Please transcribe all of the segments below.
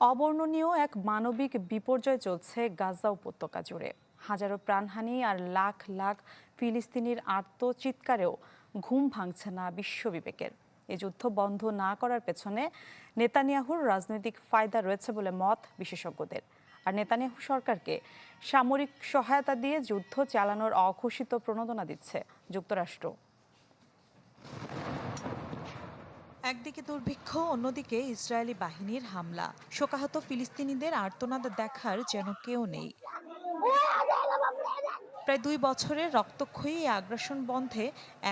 অবর্ণনীয় এক মানবিক বিপর্যয় চলছে গাজা উপত্যকা জুড়ে। হাজারো প্রাণহানি আর লাখ লাখ ফিলিস্তিনির আত্মচিৎকারেও ঘুম ভাঙছে না বিশ্ব বিবেকের এই যুদ্ধ বন্ধ না করার পেছনে নেতানিয়াহুর রাজনৈতিক ফায়দা রয়েছে বলে মত বিশেষজ্ঞদের। আর নেতানিয়াহু সরকারকে সামরিক সহায়তা দিয়ে যুদ্ধ চালানোর অঘোষিত প্রণোদনা দিচ্ছে যুক্তরাষ্ট্র। একদিকে দুর্ভিক্ষ, অন্যদিকে ইসরায়েলি বাহিনীর হামলা। শোকাহত ফিলিস্তিনিদের আর্তনাদ দেখার যেন কেউ নেই। প্রায় দুই বছরের রক্তক্ষয়ী এই আগ্রাসন বন্ধে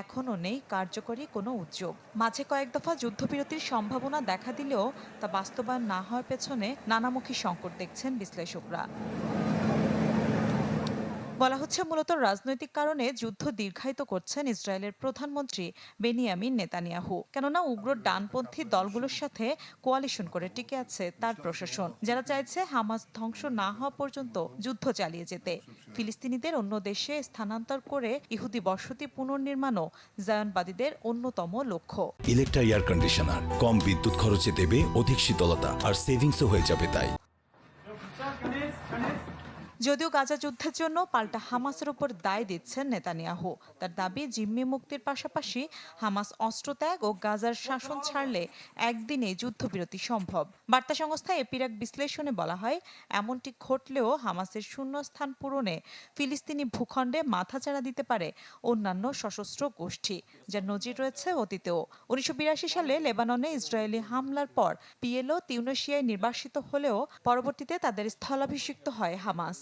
এখনও নেই কার্যকরী কোনো উদ্যোগ। মাঝে কয়েক দফা যুদ্ধবিরতির সম্ভাবনা দেখা দিলেও তা বাস্তবায়ন না হওয়ার পেছনে নানামুখী সংকট দেখছেন বিশ্লেষকরা। বলা হচ্ছে মূলত রাজনৈতিক কারণে যুদ্ধ দীর্ঘায়িত করছেন ইসরায়েলের প্রধানমন্ত্রী বেনিয়ামিন নেতানিয়াহু। কেননা উগ্র ডানপন্থী দলগুলোর সাথে কোয়ালিশন করে টিকে আছে তার প্রশাসন। যারা চাইছে হামাস ধ্বংস না হওয়া পর্যন্ত যুদ্ধ চালিয়ে যেতে। ফিলিস্তিনিদের অন্য দেশে স্থানান্তর করে ইহুদি বসতি পুনর্নির্মাণও জায়নবাদীদের অন্যতম লক্ষ্য। ইলেকট্রা এয়ার কন্ডিশনার, কম বিদ্যুৎ খরচে দেবে অধিক শীতলতা, আর সেভিংসও হয়ে যাবে তাই। যদিও গাজা যুদ্ধের জন্য পাল্টা হামাসের উপর দায় দিচ্ছেন নেতানিয়াহু। তার দাবি, জিম্মি মুক্তির পাশাপাশি হামাস অস্ত্রত্যাগ ও গাজার শাসন ছাড়লে একদিনে যুদ্ধবিরতি সম্ভব। বার্তা সংস্থা এপির এক বিশ্লেষণে বলা হয়, এমনটি ঘটলেও হামাসের শূন্যস্থান পূরণে ফিলিস্তিনি ভূখণ্ডে মাথাচাড়া দিতে পারে অন্যান্য সশস্ত্র গোষ্ঠী যার নজির রয়েছে অতীতেও। উনিশশো বিরাশি সালে লেবাননে ইসরায়েলি হামলার পর পিএলও তিউনেশিয়ায় নির্বাসিত হলেও পরবর্তীতে তাদের স্থলাভিষিক্ত হয় হামাস।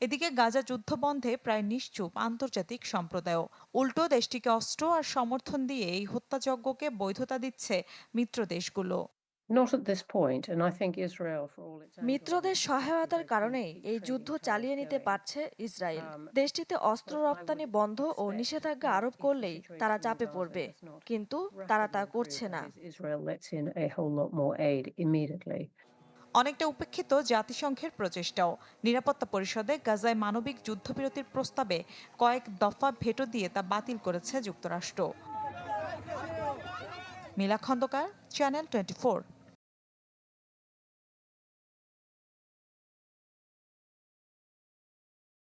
এদিকে গাজা যুদ্ধ বন্ধে প্রায় নিশ্চুপ আন্তর্জাতিক সম্প্রদায়ও। উল্টো দেশটিকে অস্ত্র আর সমর্থন দিয়ে এই হত্যাযজ্ঞকে বৈধতা দিচ্ছে মিত্র দেশগুলো। মিত্রদের সহায়তার কারণেই এই যুদ্ধ চালিয়ে নিতে পারছে ইসরায়েল। দেশটিতে অস্ত্র রপ্তানি বন্ধ ও নিষেধাজ্ঞা আরোপ করলেই তারা চাপে পড়বে। কিন্তু তারা তা করছে না। অনেকটা উপেক্ষিত জাতিসংঘের প্রচেষ্টাও। নিরাপত্তা পরিষদে গাজায় মানবিক যুদ্ধবিরতির প্রস্তাবে কয়েক দফা ভেটো দিয়ে তা বাতিল করেছে যুক্তরাষ্ট্র। মিলা খন্দকার চ্যানেল টোয়েন্টি